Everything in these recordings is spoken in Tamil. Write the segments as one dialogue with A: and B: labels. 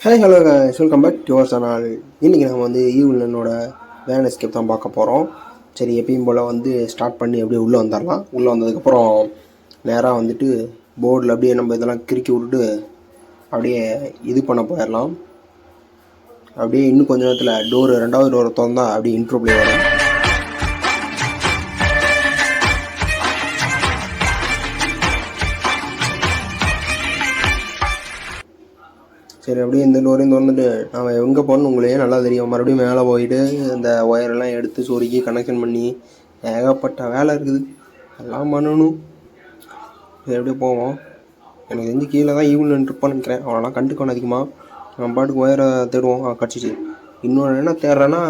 A: Hello hello welcome back to our channel இன்றைக்கி நம்ம வந்து ஈவிலனோட வேன் எஸ்கேப் தான் பார்க்க போகிறோம் சரி எப்பயும் போல் வந்து ஸ்டார்ட் பண்ணி அப்படியே உள்ளே வந்துடலாம் உள்ளே வந்ததுக்கப்புறம் நேராக வந்துட்டு போர்டில் அப்படியே நம்ம இதெல்லாம் கிறுக்கி விட்டுட்டு அப்படியே இது பண்ண போயிடலாம் அப்படியே இன்னும் கொஞ்ச நேரத்தில் டோர் ரெண்டாவது டோரை திறந்தால் அப்படியே இன்ட்ரோ ப்ளே வரும். சரி அப்படியே இந்த டோரையும் திறந்துட்டு நம்ம எங்கே போகணும்னு உங்களையே நல்லா தெரியும். மறுபடியும் மேலே போயிட்டு இந்த ஒயரெல்லாம் எடுத்து சொருக்கி கனெக்ஷன் பண்ணி ஏகப்பட்ட வேலை இருக்குது. எல்லாம் பண்ணணும். சரி அப்படியே போவோம். எனக்கு தெரிஞ்சு கீழே தான் ஈவினிங் இருப்பான்னு நினைக்கிறேன் அவனெல்லாம் கண்டுக்கணும் அதிகமாக நம்ம பாட்டுக்கு ஒயரை தேடுவோம் ஆ இன்னொன்று என்ன தேடுறேன்னா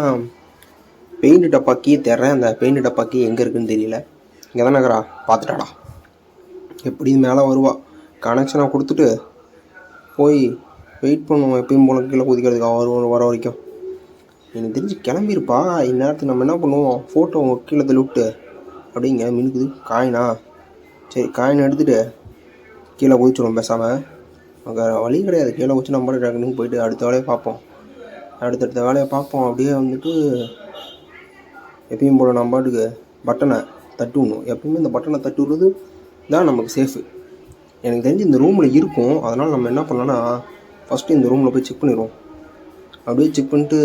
A: பெயிண்ட் டப்பாக்கி தேடுறேன். அந்த பெயிண்ட் டப்பாக்கி எங்கே இருக்குன்னு தெரியல. இங்கே தானே இருக்கிறா? பார்த்துட்டாடா. எப்படி மேலே வருவா. கனெக்ஷனை கொடுத்துட்டு போய் வெயிட் பண்ணுவோம். எப்பயும் போல கீழே குதிக்கிறதுக்கு அவர் வர வரைக்கும். எனக்கு தெரிஞ்சு கிளம்பியிருப்பா இந்நேரத்துக்கு நம்ம என்ன பண்ணுவோம்? ஃபோட்டோ கீழே தள்ளிவிட்டு அப்படிங்க மினுக்குது. காயினா. சரி காயின் எடுத்துகிட்டு கீழே குதிச்சிடும் பேசாமல் அங்கே வழி கிடையாது. கீழே குதிச்சு நம்ம பாட்டு டக்குனு போயிட்டு அடுத்த வேலையை பார்ப்போம். அடுத்தடுத்த வேலையை பார்ப்போம். அப்படியே வந்துட்டு எப்பயும் போல் நம்ம பாட்டுக்கு பட்டனை தட்டு விடணும் எப்பயுமே இந்த பட்டனை தட்டு விடுறது தான் நமக்கு சேஃபு எனக்கு தெரிஞ்சு இந்த ரூமில் இருக்கும். அதனால் நம்ம என்ன பண்ணலான்னா ஃபஸ்ட்டு இந்த ரூமில் போய் செக் பண்ணிடுவோம். அப்படியே செக் பண்ணிட்டு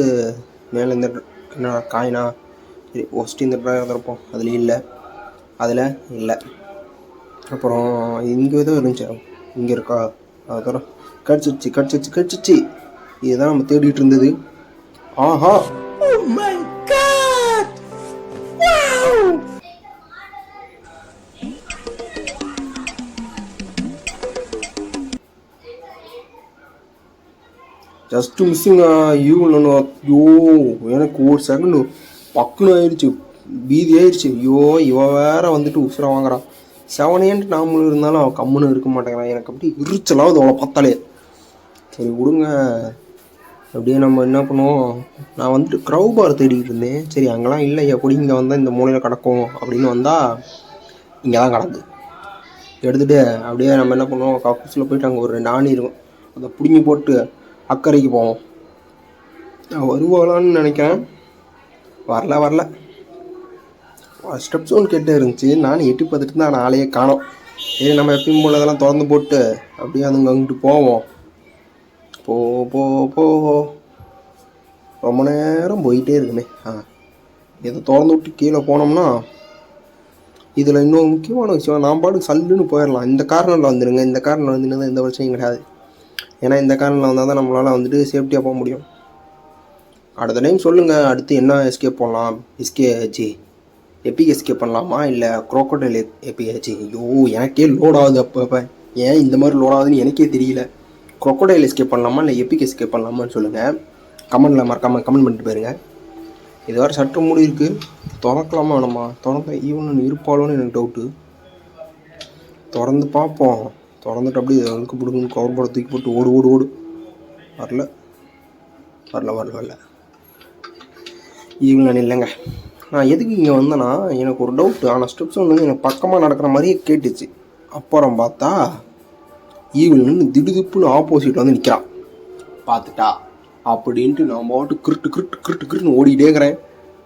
A: மேலே இந்த என்ன காயினா? சரி ஃபஸ்ட்டு இந்த ட்ராயர் திறப்போம் அதில் இல்லை. அதில் இல்லை. அப்புறம் இங்கே ஏதோ இருந்துச்சு. இங்கே இருக்கா? அதுக்கப்புறம் கிடச்சிச்சு கிடச்சிருச்சு கிடச்சிச்சு இதுதான் நம்ம தேடிட்டு இருந்தது. ஆஹா! ஜஸ்ட்டு மிஸ்ஸுங்க ஐயோ ஐயோ எனக்கு ஒரு செகண்டு பக்குன்னு ஆயிடுச்சு பீதி ஆயிடுச்சு ஐயோ இவ வேற வந்துட்டு உசுரை வாங்குறான் செவனேன்ட்டு நாமளும் இருந்தாலும் அவன் கம்முன்னு இருக்க மாட்டேங்கிறான் எனக்கு அப்படி இருச்சலாவது அவளை பார்த்தாலே சரி விடுங்க அப்படியே நம்ம என்ன பண்ணுவோம் நான் வந்துட்டு க்ரௌ பார் தேடிட்டு இருந்தேன் சரி அங்கெல்லாம் இல்லை எப்படி இங்கே வந்தால் இந்த மூலையில் கிடக்கும் அப்படின்னு வந்தால் இங்கே தான் கிடக்கு எடுத்துகிட்டு அப்படியே நம்ம என்ன பண்ணுவோம் கக்கூஸில் போயிட்டு அங்கே ஒரு ரெண்டு இருக்கும் அதை பிடுங்கி போட்டு அக்கறைக்கு போவோம். நான் வருவாளான்னு நினைக்கிறேன். வரல வரல. ஸ்டெப் சவுண்ட் கேட்டே இருந்துச்சு. நானும் எட்டி பார்த்துட்டு தான் ஆளையே காணோம். சரி நம்ம எப்பயும் போல் இதெல்லாம் திறந்து போட்டு அப்படியே அதுங்க அங்கிட்டு போவோம். போ போ போ. ரொம்ப நேரம் போயிட்டே இருக்குமே. ஆ. இதை திறந்து விட்டு கீழே போனோம்னா இதில் இன்னொரு முக்கியமான விஷயம் நான் பாட்டு சல்லுன்னு போயிடலாம். இந்த காரணம் வந்துடுங்க இந்த காரணம் வந்துருந்தா எந்த பிரச்சனையும் கிடையாது. ஏன்னா இந்த கார்னரில் வந்தால் தான் நம்மளால் வந்துட்டு சேஃப்டியாக போக முடியும். அடுத்த டைம் சொல்லுங்கள் அடுத்து என்ன எஸ்கேப் பண்ணலாம்? எஸ்கேஜி எபிக் எஸ்கேப் பண்ணலாமா? இல்லை குரோக்கோடைல் எபிஹெச்சி ஐயோ எனக்கே லோட் ஆகுது அப்போ ஏன் இந்த மாதிரி லோட் ஆகுதுன்னு எனக்கே தெரியல. குரோக்கோடைல் எஸ்கேப் பண்ணலாமா? இல்லை எபிக் எஸ்கேப் பண்ணலாமான்னு சொல்லுங்கள் கமெண்டில் மறக்காமல் கமெண்ட் பண்ணிட்டு போயிருங்க. இது வேறு சற்று மூடி இருக்குது திறக்கலாமா வேணாமா? திறந்த ஈவன் இருப்பாளோன்னு எனக்கு டவுட்டு திறந்து பார்ப்போம். திறந்துட்டு அப்படியே அழுக்கு பிடுங்கன்னு கவர் போட தூக்கி போட்டு ஓடு ஓடு ஓடு. வரல. வரல வரல வரல. ஈவினிங் இல்லைங்க. நான் எதுக்கு இங்கே வந்தேன்னா எனக்கு ஒரு டவுட்டு ஆனால் ஸ்டெப்ஸ் வந்து எனக்கு பக்கமாக நடக்கிற மாதிரியே கேட்டுச்சு. அப்புறம் பார்த்தா ஈவினிங் திடுதிப்புன்னு ஆப்போசிட் வந்து நிற்கிறான் பார்த்துட்டா அப்படின்ட்டு நான் பாட்டு கிருட்டு கிருட்டு கிருட்டு கிருட்டுன்னு ஓடிக்கிட்டே இருக்கிறேன்.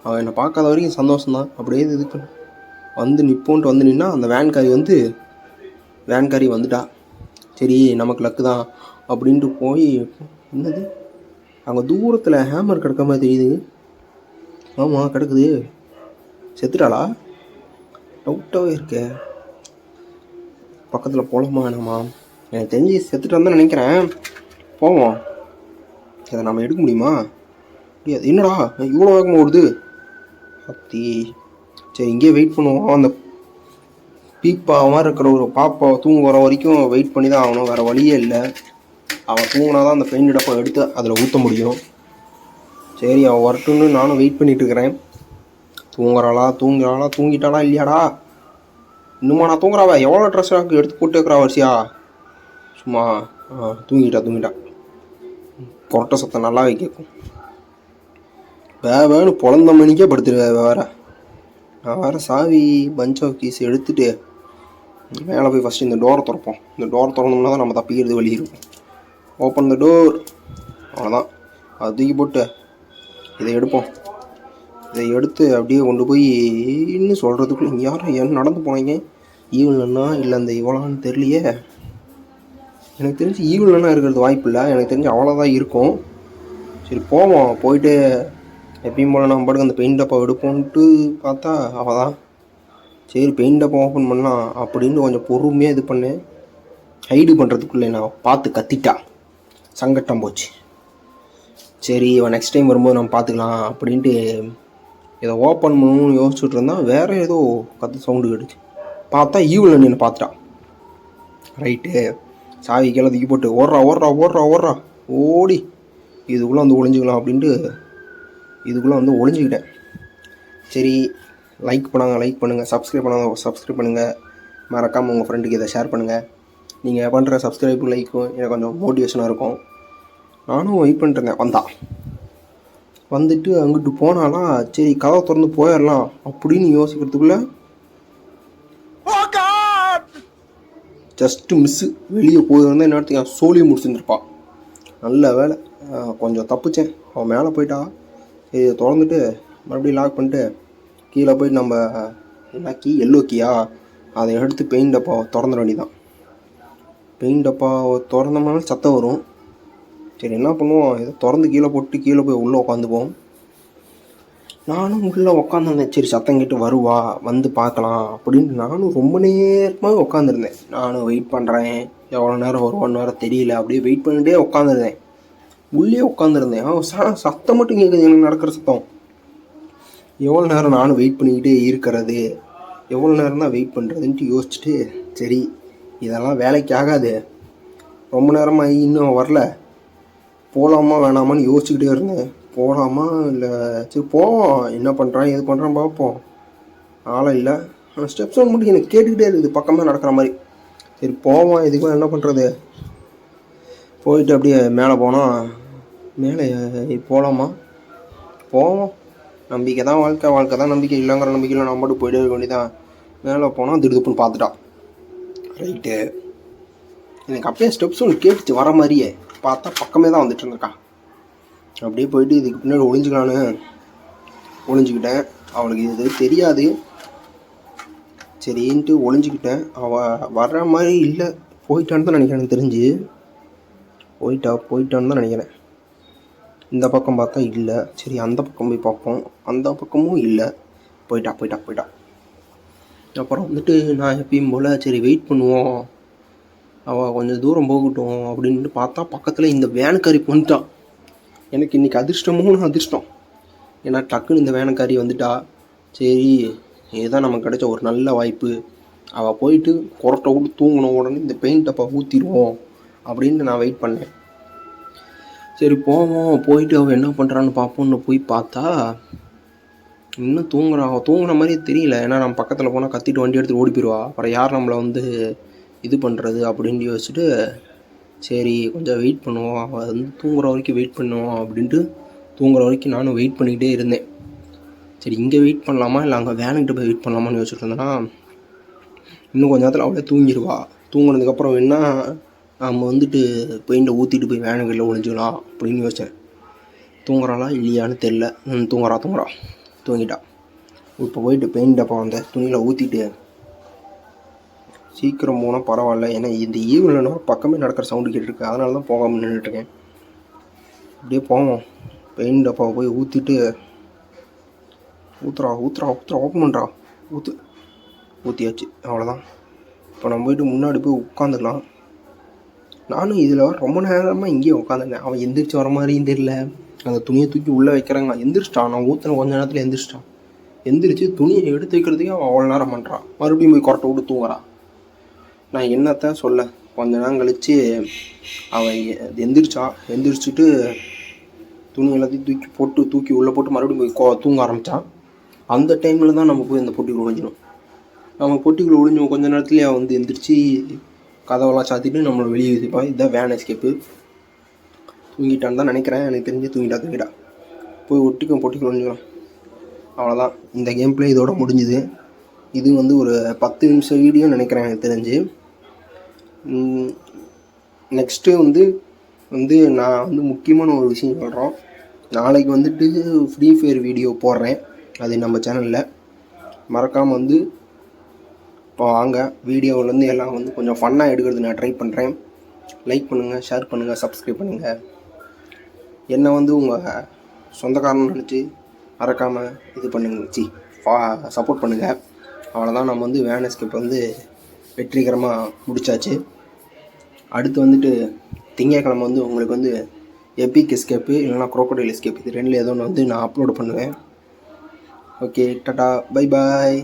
A: அவன் என்னை பார்க்காத வரைக்கும் சந்தோஷம் தான் அப்படியே இது பண்ணு வந்து நிப்போன்ட்டு வந்து நின்னா அந்த வேன்காரி வந்து வேன்காரி வந்துட்டா. சரி நமக்கு லக்கு தான். அப்படின்ட்டு போய் என்னது? அங்கே தூரத்தில் ஹேமர் கிடக்க மாதிரி தெரியுது. ஆமாம் கிடக்குது. செத்துட்டாளா? டவுட்டாகவே இருக்கே. பக்கத்தில் போகலாமா வேணாமா எனக்கு தெரிஞ்சு செத்துட்டான்னு வந்தேன் நினைக்கிறேன். போவோம். இதை நம்ம எடுக்க முடியுமா? முடியாது என்னடா? இவ்வளோ வேகமாக ஓடுது. அப்படி சரி இங்கேயே வெயிட் பண்ணுவோம். அந்த பீப்பா மாதிரி இருக்கிற ஒரு பாப்பாவை தூங்க வர வரைக்கும் வெயிட் பண்ணி தான் ஆகணும். வேறு வழியே இல்லை. அவன் தூங்கினா தான் அந்த பெயிண்ட் டப்பா எடுத்து அதில் ஊற்ற முடியும். சரி அவன் வரட்டும்னு நானும் வெயிட் பண்ணிட்டுருக்கிறேன் தூங்குறாளா தூங்குறாளா தூங்கிட்டாளா இல்லையாடா? இன்னுமா நான் தூங்குறாவ? எவ்வளோ ட்ரெஸ் எடுத்து போட்டு வைக்கிறா வரிசையா? சும்மா தூங்கிட்டா தூங்கிட்டா. கொரட்டை சத்தம் நல்லாவே கேட்கும் வே வேணும் பிறந்த மணிக்கே படுத்துருவேன் வேற. நான் வேறு சாவி பஞ்ச் ஆஃப் கீஸ் எடுத்துகிட்டு மேலே போய் ஃபஸ்ட்டு இந்த டோரை திறப்போம். இந்த டோரை திறந்தோம்னா தான் நம்ம தப்பிக்கிறது வழி இருக்கும். ஓப்பன் த டோர் அவ்வளோதான் அது தூக்கி போட்டு இதை எடுப்போம். இதை எடுத்து அப்படியே கொண்டு போய் இன்னும் சொல்கிறதுக்குள்ள யாரும் என்ன நடந்து போனீங்க? ஈவலன்னா இல்லை அந்த இவளான்னு தெரியலையே. எனக்கு தெரிஞ்சு ஈவலன்னா இருக்கிறது வாய்ப்பு இல்லை. எனக்கு தெரிஞ்சு அவ்வளோதான் இருக்கும். சரி போவோம். போயிட்டு எப்பயும் போல் நம்ம பாட்டுக்கு அந்த பெயிண்ட் டப்பா எடுப்போன்ட்டு பார்த்தா அவள் தான் சரி பெயிண்ட் டப்பா ஓப்பன் பண்ணலாம் அப்படின்னு கொஞ்சம் பொறுமையாக இது பண்ணேன். ஹைடு பண்ணுறதுக்குள்ளே நான் பார்த்து கத்திட்டா. சங்கட்டம் போச்சு. சரி இவன் நெக்ஸ்ட் டைம் வரும்போது நம்ம பார்த்துக்கலாம் அப்படின்ட்டு இதை ஓப்பன் பண்ணணும்னு யோசிச்சுட்டு இருந்தான் வேறு ஏதோ கற்று சவுண்டு கேட்டுச்சு. பார்த்தா ஈவில் நின்று பார்த்துட்டான் ரைட்டு சாவி கீழே தூக்கி போட்டு ஓடுறா ஓடுறா ஓடுறா ஓடுறா. ஓடி இதுக்குள்ளே வந்து ஒளிஞ்சுக்கலாம் அப்படின்ட்டு இதுக்குள்ளே வந்து ஒளிஞ்சுக்கிட்டேன். சரி லைக் பண்ணாங்க. லைக் பண்ணுங்கள் சப்ஸ்கிரைப் பண்ணாங்க. சப்ஸ்கிரைப் பண்ணுங்கள் மறக்காமல் உங்கள் ஃப்ரெண்டுக்கு இதை ஷேர் பண்ணுங்கள் நீங்கள் பண்ணுற சப்ஸ்கிரைப்பு லைக்கும் எனக்கு கொஞ்சம் மோட்டிவேஷனாக இருக்கும். நானும் வெயிட் பண்ணிட்டுருந்தேன் வந்தான் வந்துட்டு அங்கிட்டு போனாலாம் சரி கதவை திறந்து போயிடலாம் அப்படின்னு யோசிக்கிறதுக்குள்ள ஜஸ்ட்டு மிஸ்ஸு வெளியே போயிருந்தா நேரத்துக்கு என் சோழியை முடிச்சுருந்துருப்பா. நல்ல வேலை. கொஞ்சம் தப்பிச்சேன். அவன் மேலே போயிட்டா. இதை திறந்துட்டு மறுபடியும் லாக் பண்ணிட்டு கீழே போய் நம்ம என்ன கீ? எல்லோ கீயா அதை எடுத்து பெயிண்ட் டப்பாவை திறந்துட வேண்டியதான் பெயிண்ட் டப்பாவை திறந்தோம்னாலும் சத்தம் வரும். சரி என்ன பண்ணுவோம்? ஏதோ திறந்து கீழே போட்டு கீழே போய் உள்ளே உட்காந்துப்போம் நானும் உள்ளே உட்காந்துருந்தேன் சரி சத்தம் கேட்டு வருவா வந்து பார்க்கலாம் அப்படின்னு நானும் ரொம்ப நேரமாக உட்காந்துருந்தேன் நானும் வெயிட் பண்ணுறேன் எவ்வளோ நேரம் வருவான்னு வேறு தெரியல. அப்படியே வெயிட் பண்ணிகிட்டே உட்காந்துருந்தேன் உள்ளே உட்காந்துருந்தேன் ச சத்தம் மட்டும் கேட்குது. எனக்கு நடக்கிற சத்தம்? எவ்வளோ நேரம் நானும் வெயிட் பண்ணிக்கிட்டே இருக்கிறது? எவ்வளோ நேரம் தான் வெயிட் பண்ணுறதுன்ட்டு யோசிச்சுட்டு சரி இதெல்லாம் வேலைக்கு ஆகாது. ரொம்ப நேரமாக இன்னும் வரல. போகலாமா வேணாமான்னு யோசிச்சுக்கிட்டே இருந்தேன். போகலாமா இல்லை சரி போவோம். என்ன பண்ணுறான் எது பண்ணுறான் பார்ப்போம். ஆளை இல்லை. ஆனால் ஸ்டெப்ஸ் ஒன்று மட்டும் எனக்கு கேட்டுக்கிட்டே இருக்குது. பக்கமாக நடக்கிற மாதிரி. சரி போவோம். இதுக்கு என்ன பண்ணுறது போயிட்டு அப்படியே மேலே போனால் மேலே போகலாமா போவோம். நம்பிக்கை தான் வாழ்க்கை. வாழ்க்கை தான் நம்பிக்கை. இல்லைங்கிற நம்பிக்கையில் நம்ம மட்டும் போயிட்டே இருக்க வேண்டியதான் மேலே போனால் திடுதுப்புன்னு பார்த்துட்டான் ரைட்டு எனக்கு அப்படியே ஸ்டெப்ஸ் ஒன்று கேட்டுச்சு. வர மாதிரியே. பார்த்தா பக்கமே தான் வந்துட்டு இருந்திருக்கா. அப்படியே போயிட்டு இதுக்கு பின்னாடி ஒளிஞ்சுக்கலான்னு ஒளிஞ்சுக்கிட்டேன். அவளுக்கு இது தெரியாது. சரின்ட்டு ஒளிஞ்சுக்கிட்டேன். அவள் வர்ற மாதிரி இல்லை. போயிட்டான்னு தான் நினைக்கிறேன். எனக்கு தெரிஞ்சு. போயிட்டா போயிட்டான்னு தான் நினைக்கிறேன். இந்த பக்கம் பார்த்தா இல்லை. சரி அந்த பக்கம் போய் பார்ப்போம். அந்த பக்கமும் இல்லை. போயிட்டா போயிட்டா போயிட்டா. அப்புறம் வந்துட்டு நான் எப்பயும் போல் சரி வெயிட் பண்ணுவோம். அவள் கொஞ்சம் தூரம் போகட்டும் அப்படின்ட்டு பார்த்தா பக்கத்தில் இந்த வேனுக்காரி வந்துட்டான் எனக்கு இன்றைக்கி அதிர்ஷ்டமும் அதிர்ஷ்டம். ஏன்னா டக்குன்னு இந்த வேனக்காரி வந்துட்டா. சரி இதுதான் நமக்கு கிடைச்ச ஒரு நல்ல வாய்ப்பு. அவள் போயிட்டு குரட்டை விட்டு தூங்கின உடனே இந்த பெயிண்ட் டப்பா ஊற்றிடுவோம் அப்படின்ட்டு நான் வெயிட் பண்ணேன். சரி போவோம். போயிட்டு அவள் என்ன பண்ணுறான்னு பார்ப்போம்னு போய் பார்த்தா இன்னும் தூங்குறான் அவள் தூங்குற மாதிரியே தெரியல. ஏன்னா நம்ம பக்கத்தில் போனால் கத்திட்டு வண்டி எடுத்துகிட்டு ஓடி போயிடுவா அப்புறம் யார் நம்மளை வந்து இது பண்ணுறது அப்படின்னு யோசிச்சுட்டு சரி கொஞ்சம் வெயிட் பண்ணுவோம். அவள் வந்து தூங்குற வரைக்கும் வெயிட் பண்ணுவோம் அப்படின்ட்டு தூங்குற வரைக்கும் நானும் வெயிட் பண்ணிக்கிட்டே இருந்தேன். சரி இங்கே வெயிட் பண்ணலாமா? இல்லை அங்கே வேனுக்கிட்ட போய் வெயிட் பண்ணலாமான்னு யோசிச்சுட்டு இருந்தேன்னா இன்னும் கொஞ்ச நேரத்தில் அவளே தூங்கிடுவா தூங்குனதுக்கப்புறம் என்ன நம்ம வந்துட்டு பெயிண்டை ஊற்றிட்டு போய் வேனுகளில் ஒழிஞ்சிக்கலாம் அப்படின்னு யோசித்தேன் தூங்குறாளா இல்லையான்னு தெரில தூங்குறா தூங்குறா. தூங்கிட்டா. இப்போ போயிட்டு பெயிண்ட் டப்பா வந்த துணியில் ஊற்றிட்டு சீக்கிரம் போனால் பரவாயில்ல. ஏன்னா இந்த ஈவினில் பக்கமே நடக்கிற சவுண்டு கேட்டுருக்கு. அதனால தான் போகாமல் நின்றுட்டுருக்கேன் அப்படியே போவோம். பெயிண்ட் டப்பாவை போய் ஊற்றிட்டு ஊத்துறா ஊத்துறா ஊத்துறா ஓப்பன் பண்ணுறா ஊற்று ஊற்றியாச்சு அவ்வளோதான் இப்போ நம்ம போயிட்டு முன்னாடி போய் உட்காந்துக்கலாம். நானும் இதில் ரொம்ப நேரமாக இங்கேயே உட்காந்துருந்தேன் அவன் எந்திரிச்சு வர மாதிரியும் தெரியல. அந்த துணியை தூக்கி உள்ளே வைக்கிறாங்க. எந்திரிச்சிட்டான். நான் ஊற்றின கொஞ்ச நேரத்தில் எந்திரிச்சிட்டான். எந்திரிச்சு துணியை எடுத்து வைக்கிறதுக்கே அவன் அவ்வளோ நேரம் பண்ணுறான் மறுபடியும் போய் கொரட்டை விட்டு தூங்குறான் நான் என்னத்தான் சொல்ல? கொஞ்ச நேரம் கழித்து அவன் எ- எந்திரிச்சா எந்திரிச்சிட்டு துணி எல்லாத்தையும் தூக்கி போட்டு தூக்கி உள்ளே போட்டு மறுபடியும் போய் தூங்க ஆரம்பித்தான் அந்த டைமில் தான் நம்ம போய் அந்த பொட்டிக்குள்ளே ஒழிஞ்சிடும் நம்ம பொட்டிக்குள்ளே ஒழிஞ்சோம் கொஞ்ச நேரத்துலேயே அவன் வந்து எந்திரிச்சு கதவெல்லாம் சாத்திட்டு நம்மளை வெளியே விதிப்பான் இதுதான் வேன் எஸ்கேப்பு தூங்கிட்டான்னு தான் நினைக்கிறேன். எனக்கு தெரிஞ்சு தூங்கிட்டா தூங்கிட்டா. போய் ஒட்டிக்கும் பொட்டிக்குள்ள அவ்வளோதான் இந்த கேம் பிளே இதோட முடிஞ்சுது. இது வந்து ஒரு பத்து நிமிஷம் வீடியோ நினைக்கிறேன் எனக்கு தெரிஞ்சு. நெக்ஸ்ட்டு வந்து வந்து நான் வந்து முக்கியமான ஒரு விஷயம் சொல்கிறோம் நாளைக்கு வந்துட்டு ஃப்ரீ ஃபயர் வீடியோ போடுறேன். அது நம்ம சேனலில் மறக்காமல் வந்து இப்போ வாங்க. வீடியோவிலேருந்து எல்லாம் வந்து கொஞ்சம் ஃபன்னாக எடுக்கிறது நான் ட்ரை பண்ணுறேன் லைக் பண்ணுங்கள் ஷேர் பண்ணுங்கள் சப்ஸ்கிரைப் பண்ணுங்கள் என்னை வந்து உங்கள் சொந்தக்காரன்னு நினச்சி மறக்காமல் இது பண்ணுங்க. சி சப்போர்ட் பண்ணுங்கள் அவ்வளோதான் நம்ம வந்து வேன் எஸ்கேப் வந்து வெற்றிகரமாக முடிச்சாச்சு. அடுத்து வந்துட்டு திங்கக்கிழமை வந்து உங்களுக்கு வந்து எபிக் எஸ்கேப்பு இல்லைனா குரோக்கோடைல் எஸ்கேப் இது ரெண்டில் ஏதோ ஒன்று வந்து நான் அப்லோட் பண்ணுவேன். Okay tata bye bye